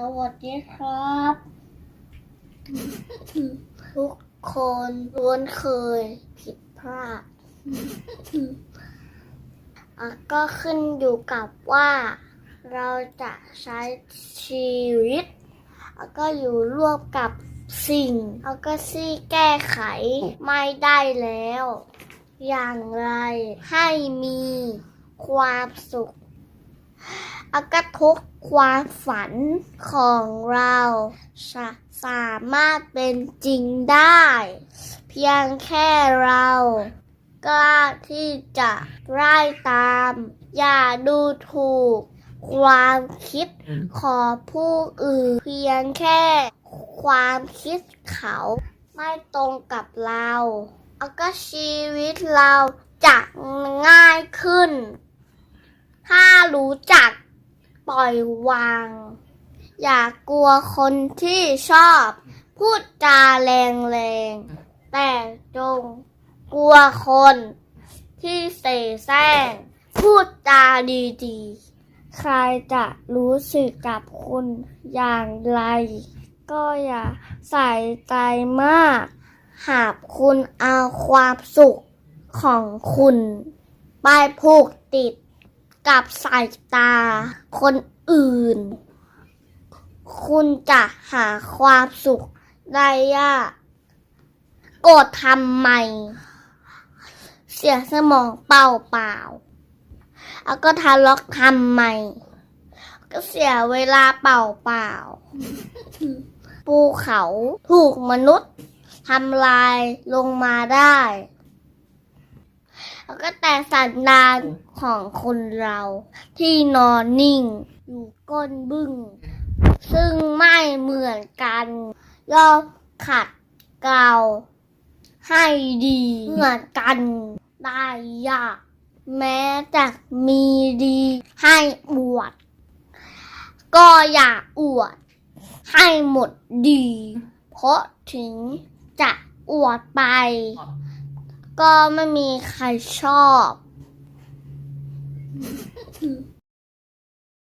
สวัสดีครับ ทุกคนล้วนเคยผิดพลาดก็ขึ้นอยู่กับว่าเราจะใช้ชีวิตก็อยู่ร่วมกับสิ่งแล้วก็ซี่แก้ไขไม่ได้แล้ว อย่างไรให้มีความสุข อากทุกความฝันของเราสามารถเป็นจริงได้ เพียงแค่เรากล้าที่จะไล่ตาม อย่าดูถูก ความคิดของผู้อื่น เพียงแค่ความคิดเขาไม่ตรงกับเรา แล้วก็ชีวิตเราจะง่ายขึ้น ล่อยวาง อย่ากลัวคนที่ชอบ พูดจาแรงๆ แต่จงกลัวคนที่เสแสร้ง พูดจาดีๆ ใครจะรู้สึกกับคุณอย่างไร ก็อย่าใส่ใจมาก หากคุณเอาความสุขของคุณ ไปผูกติดกับสายตาคน อื่น คุณจะหาความสุขได้ยากโกรธทำไม เสียสมองเปล่าเปล่าแล้วก็ทะเลาะทำไม ก็เสียเวลาเปล่าเปล่าภูเขาถูกมนุษย์ทำลายลงมาได้ แล้วก็แต่สันดานของคนเรา ที่นอนนิ่ง อยู่ก้นบึ้งซึ่งไม่เหมือนกันย่อมขัดเกลาให้ดีเหมือนกันได้ยากแม้จะมีดีให้อวด ก็อย่าอวด ให้หมดดี เพราะถึงจะอวดไป ก็ไม่มีใครชอบ